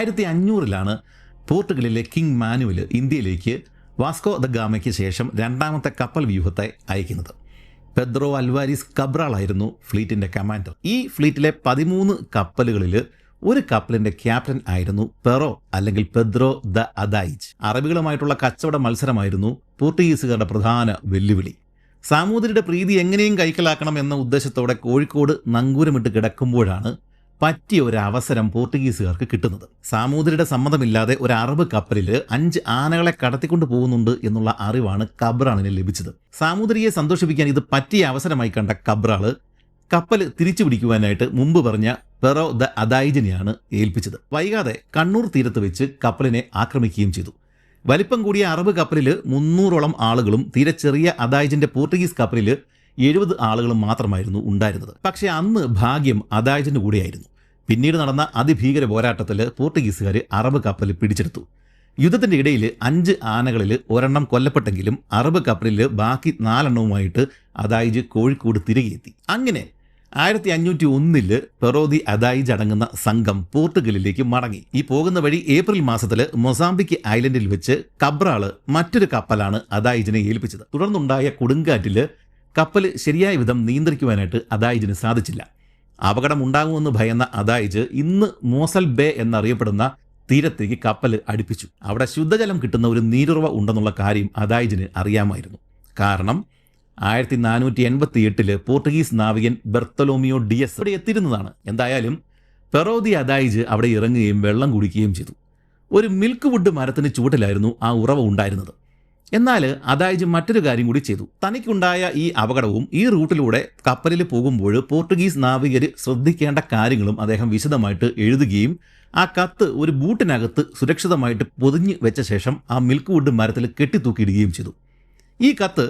ആയിരത്തി അഞ്ഞൂറിലാണ് പോർട്ടുഗലിലെ കിങ് മാനുവൽ ഇന്ത്യയിലേക്ക് വാസ്കോ ദ ഗാമയ്ക്ക് ശേഷം രണ്ടാമത്തെ കപ്പൽ വ്യൂഹത്തെ അയക്കുന്നത്. പെദ്രോ അൽവാരിസ് കബ്രാളായിരുന്നു ഫ്ലീറ്റിന്റെ കമാൻഡർ. ഈ ഫ്ലീറ്റിലെ പതിമൂന്ന് കപ്പലുകളിൽ ഒരു കപ്പലിന്റെ ക്യാപ്റ്റൻ ആയിരുന്നു പെറോ അല്ലെങ്കിൽ പെദ്രോ ദ അദായിജ്. അറബികളുമായിട്ടുള്ള കച്ചവട മത്സരമായിരുന്നു പോർട്ടുഗീസുകാരുടെ പ്രധാന വെല്ലുവിളി. സാമൂതിരിയുടെ പ്രീതി എങ്ങനെയും കൈക്കലാക്കണം എന്ന ഉദ്ദേശത്തോടെ കോഴിക്കോട് നങ്കൂരമിട്ട് കിടക്കുമ്പോഴാണ് പറ്റിയ ഒരു അവസരം പോർട്ടുഗീസുകാർക്ക് കിട്ടുന്നത്. സാമൂതിരിയുടെ സമ്മതമില്ലാതെ ഒരു അറബ് കപ്പലിൽ അഞ്ച് ആനകളെ കടത്തിക്കൊണ്ട് പോകുന്നുണ്ട് എന്നുള്ള അറിവാണ് കബ്രാളിന് ലഭിച്ചത്. സാമൂതിരിയെ സന്തോഷിപ്പിക്കാൻ ഇത് പറ്റിയ അവസരമായി കണ്ട കബ്രാൾ കപ്പൽ തിരിച്ചു പിടിക്കുവാനായിട്ട് മുമ്പ് പറഞ്ഞ പെറോ ദ അദായിജിനെയാണ് ഏൽപ്പിച്ചത്. വൈകാതെ കണ്ണൂർ തീരത്ത് വെച്ച് കപ്പലിനെ ആക്രമിക്കുകയും ചെയ്തു. വലിപ്പം കൂടിയ അറബ് കപ്പലിൽ മുന്നൂറോളം ആളുകളും തീരെ ചെറിയ അദായിജിന്റെ പോർട്ടുഗീസ് കപ്പലിൽ എഴുപത് ആളുകൾ മാത്രമായിരുന്നു ഉണ്ടായിരുന്നത്. പക്ഷേ അന്ന് ഭാഗ്യം അദായിജിന്റെ കൂടെയായിരുന്നു. പിന്നീട് നടന്ന അതിഭീകര പോരാട്ടത്തിൽ പോർട്ടുഗീസുകാർ അറബ് കപ്പൽ പിടിച്ചെടുത്തു. യുദ്ധത്തിന്റെ ഇടയിൽ അഞ്ച് ആനകളിൽ ഒരെണ്ണം കൊല്ലപ്പെട്ടെങ്കിലും അറബ് കപ്പലിൽ ബാക്കി നാലെണ്ണവുമായിട്ട് അദായിജ് കോഴിക്കോട് തിരികെ എത്തി അങ്ങനെ ആയിരത്തി അഞ്ഞൂറ്റി ഒന്നിൽ പെറോദി അദായിജ് അടങ്ങുന്ന സംഘം പോർട്ടുഗലിലേക്ക് മടങ്ങി. ഈ പോകുന്ന വഴി ഏപ്രിൽ മാസത്തിൽ മൊസാംബിക് ഐലൻഡിൽ വെച്ച് കബ്രാൾ മറ്റൊരു കപ്പലാണ് അദായിജിനെ ഏൽപ്പിച്ചത്. തുടർന്നുണ്ടായ കൊടുങ്കാറ്റിൽ കപ്പൽ ശരിയായ വിധം നിയന്ത്രിക്കുവാനായിട്ട് അദായിജിന് സാധിച്ചില്ല. അപകടം അപകടമുണ്ടാകുമെന്ന് ഭയന്ന അദായിജ് ഇന്ന് മോസൽ ബേ എന്നറിയപ്പെടുന്ന തീരത്തേക്ക് കപ്പൽ അടുപ്പിച്ചു. അവിടെ ശുദ്ധജലം കിട്ടുന്ന ഒരു നീരുറവ ഉണ്ടെന്നുള്ള കാര്യം അദായിജിന് അറിയാമായിരുന്നു. കാരണം ആയിരത്തി നാനൂറ്റി എൺപത്തി എട്ടിൽ പോർട്ടുഗീസ് നാവികൻ ബെർത്തലോമിയോ ഡിയസ് അവിടെ എത്തിയിരുന്നതാണ്. എന്തായാലും പെറോദി അദായിജ് അവിടെ ഇറങ്ങുകയും വെള്ളം കുടിക്കുകയും ചെയ്തു. ഒരു മിൽക്ക് വുഡ് മരത്തിന് ചൂട്ടിലായിരുന്നു ആ ഉറവ ഉണ്ടായിരുന്നത്. എന്നാൽ അതായത് മറ്റൊരു കാര്യം കൂടി ചെയ്തു. തനിക്കുണ്ടായ ഈ അപകടവും ഈ റൂട്ടിലൂടെ കപ്പലിൽ പോകുമ്പോൾ പോർട്ടുഗീസ് നാവികർ ശ്രദ്ധിക്കേണ്ട കാര്യങ്ങളും അദ്ദേഹം വിശദമായിട്ട് എഴുതുകയും ആ കത്ത് ഒരു ബൂട്ടിനകത്ത് സുരക്ഷിതമായിട്ട് പൊതിഞ്ഞ് വെച്ച ശേഷം ആ മിൽക്ക് വുഡ് മരത്തിൽ കെട്ടിത്തൂക്കിയിടുകയും ചെയ്തു. ഈ കത്ത്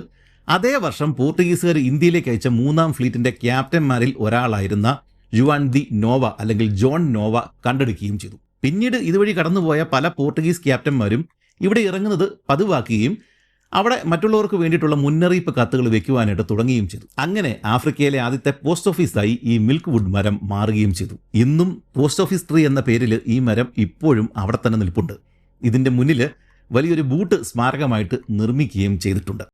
അതേ വർഷം പോർട്ടുഗീസുകാർ ഇന്ത്യയിലേക്ക് അയച്ച മൂന്നാം ഫ്ലീറ്റിന്റെ ക്യാപ്റ്റന്മാരിൽ ഒരാളായിരുന്ന ജുവാൻ ദി നോവ അല്ലെങ്കിൽ ജോൺ നോവ കണ്ടെടുക്കുകയും ചെയ്തു. പിന്നീട് ഇതുവഴി കടന്നുപോയ പല പോർട്ടുഗീസ് ക്യാപ്റ്റന്മാരും ഇവിടെ ഇറങ്ങുന്നത് പതിവാക്കുകയും അവിടെ മറ്റുള്ളവർക്ക് വേണ്ടിയിട്ടുള്ള മുന്നറിയിപ്പ് കത്തുകൾ വെക്കുവാനായിട്ട് തുടങ്ങുകയും ചെയ്തു. അങ്ങനെ ആഫ്രിക്കയിലെ ആദ്യത്തെ പോസ്റ്റ് ഓഫീസായി ഈ മിൽക്ക് വുഡ് മരം മാറുകയും ചെയ്തു. ഇന്നും പോസ്റ്റ് ഓഫീസ് ട്രീ എന്ന പേരിൽ ഈ മരം ഇപ്പോഴും അവിടെ തന്നെ നിൽപ്പുണ്ട്. ഇതിന്റെ മുന്നിൽ വലിയൊരു ബൂട്ട് സ്മാരകമായിട്ട് നിർമ്മിക്കുകയും ചെയ്തിട്ടുണ്ട്.